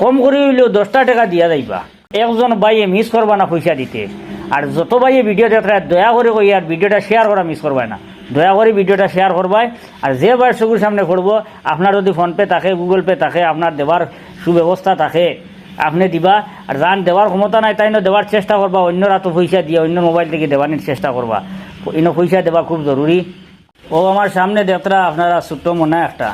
কম করে হইলেও দশটা টাকা দিয়া যাইবা। একজন বাইয়ে মিস করবা না পয়সা দিতে। আর যত বাইয়ে ভিডিও দেখা দয়া করে কই, আর ভিডিওটা শেয়ার করা মিস করবাই না। দয়া করে ভিডিওটা শেয়ার করবাই। আর যে বার চকুর সামনে করব আপনার যদি ফোনপে থাকে গুগল পে থাকে, আপনার দেওয়ার সুব্যবস্থা থাকে, আপনি দিবা। আর যান, দেওয়ার ক্ষমতা নাই তাই দেওয়ার চেষ্টা করবা অন্য তো পয়সা দিয়ে অন্য মোবাইল থেকে দেওয়ানির চেষ্টা করবা। ইনো পয়সা দেওয়া খুব জরুরি। ও আমার সামনে দেখরা আপনারা ছোট্ট মনে একটা।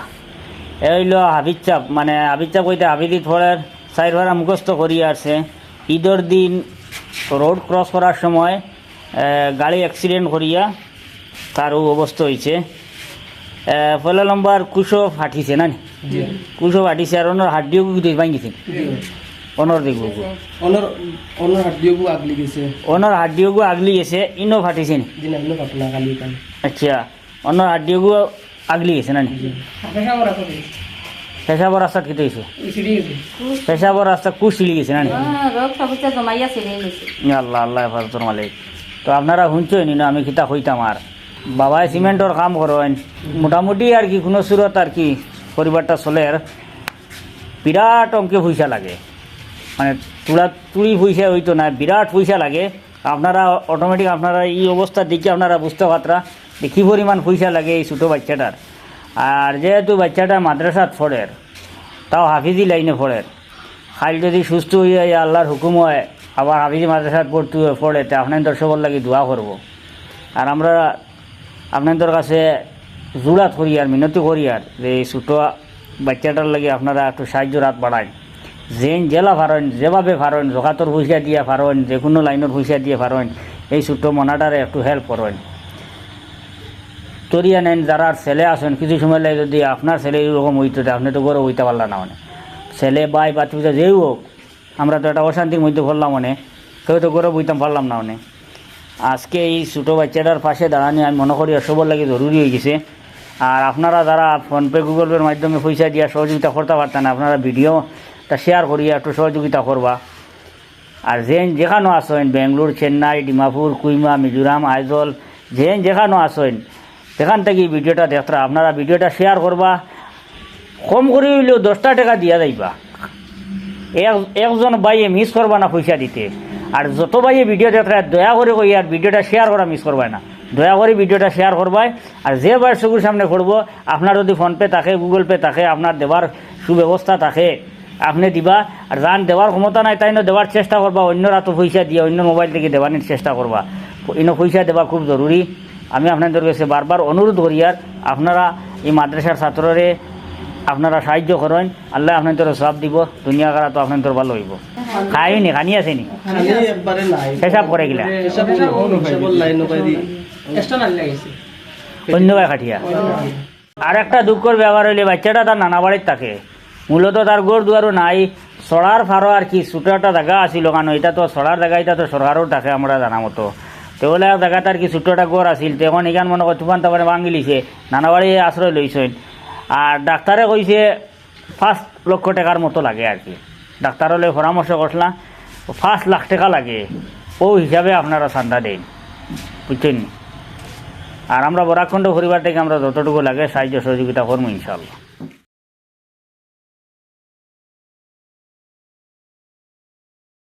এইল হাবিজ চাপ মানে হাবিজ চাপ কইতে হাবিদি থরের সাইড ভাড়া মুখস্থ করি আছে ঈদের দিন রোড ক্রস করার সময় এ, গাড়ি অ্যাক্সিডেন্ট করিয়া তার অবস্থা হয়েছে পয়লা নম্বর কুশো ফাটিছে না কুশো ফাটিছে আর ওনার হাড্ডিও ভাঙিছে। অনর দিক অনর অনর হাডিওগু আগলি গেছে। অনর হাড্ডিও আগলি গেছে ইনো ফাটিছে নি? আচ্ছা অনর হাড্ডিও আগলি গেছে না পেশাবর রাস্তাত কেটে গেছে পেশাবর রাস্তা কুশিলি গেছে না আল্লাহ আল্লাহ হেফাজতর মালিক। তো আপনারা শুনছেন না আমি কিতা হইতাম আর বাবাই সিমেন্টর কাম করেন মোটামুটি আর কি কোনো সুরত আর কি পরিবারটা চলে আর বিরাট অঙ্কে পয়সা লাগে। মানে তুলা তুলি পয়সা হইতো না বিরাট পয়সা লাগে। আপনারা অটোমেটিক আপনারা এই অবস্থা দেখে আপনারা বুঝতে পারতরা যে কী পরিমাণ পয়সা লাগে এই ছোটো বাচ্চাটার আর যেহেতু বাচ্চাটা মাদ্রাসাত পড়ের তাও হাফিজি লাইনে পড়ের খাইল যদি সুস্থ হয়ে যায়, আল্লাহর হুকুম হয়, আবার হাফিজি মাদ্রাসাত পড়তে পড়ে, তে আপনাদের সবর লাগি দোয়া করব। আর আমরা আপনাদের কাছে জোড়াত করি আর মিনতি করি আর, যে এই ছোটো বাচ্চাটার লাগে আপনারা একটু সাহায্য রাত বাড়ান যেন জেলা ফারেন, যেভাবে ফারেন, জকাতর পয়সা দিয়ে ফারেন, যে কোনো লাইনের পয়সা দিয়ে ফারেন, এই ছোট্ট মনাটারে একটু হেল্প করেন। তরিয়া নেন, যারা ছেলে আসেন কিছু সময় লাগে যদি আপনার ছেলে এরকম হইতো আপনি তো গরো হইতে পারলাম না মানে। ছেলে বাই বাচ্চা যেই হোক, আমরা তো একটা অশান্তির মধ্যে পড়লাম মানে কেউ তো গরো বইতাম পারলাম না মানে। আজকে এই ছোটো বাচ্চাটার পাশে দাঁড়ানি, আমি মনে করি সবর লাগে জরুরি হয়ে গেছে। আর আপনারা যারা ফোনপে গুগল পের মাধ্যমে পয়সা দিয়া সহযোগিতা করতে পারতেন, আপনারা ভিডিওটা শেয়ার করিয়া একটু সহযোগিতা করবা। আর যেন যেখানো আসেন বেঙ্গলোর, চেন্নাই, ডিমাপুর, কুইমা, মিজোরাম, আইজল, যেন যেখানো আসেন সেখান থেকে ভিডিওটা দেখরা আপনারা ভিডিওটা শেয়ার করবা। কম করে হইলেও দশটা টাকা দিয়া যাইবা। এক, একজন বাইয়ে মিস করবা না পয়সা দিতে। আর যত বাইয়ে ভিডিও দেখা, দয়া করে কই, আর ভিডিওটা শেয়ার করা মিস করবাই না। দয়া করে ভিডিওটা শেয়ার করবাই। আর যে বার চকুর সামনে করব আপনার যদি ফোনপে থাকে গুগল পে থাকে, আপনার দেওয়ার সুব্যবস্থা থাকে, আপনি দিবা। আর যান, দেওয়ার ক্ষমতা নাই তাই দেওয়ার চেষ্টা করবা। অন্যরা তো পয়সা দিয়ে অন্য মোবাইল থেকে দেওয়ানির চেষ্টা করবা। ইনো পয়সা দেওয়া খুব জরুরি। আমি আপনাদের কাছে বারবার অনুরোধ করি আর আপনারা এই মাদ্রাসার ছাত্ররে আপনারা সাহায্য করেন আল্লাহ আপনাদের সব দিব দুনিয়া করা তো আপনাদের ভালো হইব। খাইনি খানি আসেনি। হিসাব করে গিলা। অন্য ভাই খাটিয়া। আর একটা দুঃখর ব্যবহার হইলে বাচ্চাটা তার নানা বাড়ির থাকে। মূলত তার গোর দুয়ারও নাই। সরার ফারো আর কি ছোটো একটা জায়গা আছিল কেন? এটা তো সরার জায়গা এটা তো সরকারও থাকে আমরা জানা মতো। তো বলে এক জায়গাতে কি ছোটো একটা গোর আছিল, তো এখন মনে কর তুফান তারপরে ভাঙি লিছে নানা বাড়ি আশ্রয় লইছেন। আর ডাক্তারে কইছে পাঁচ লক্ষ টাকার মতো লাগে আর কি। ডাক্তারলে পরামর্শ করলাম পাঁচ লাখ টাকা লাগে, ও হিসাবে আপনারা চান্দা দেন, বুঝছেন? আর আমরা বরাখণ্ড পরিবার থেকে আমরা যতটুকু লাগে সাহায্য সহযোগিতা করব ইনশাল্লাহ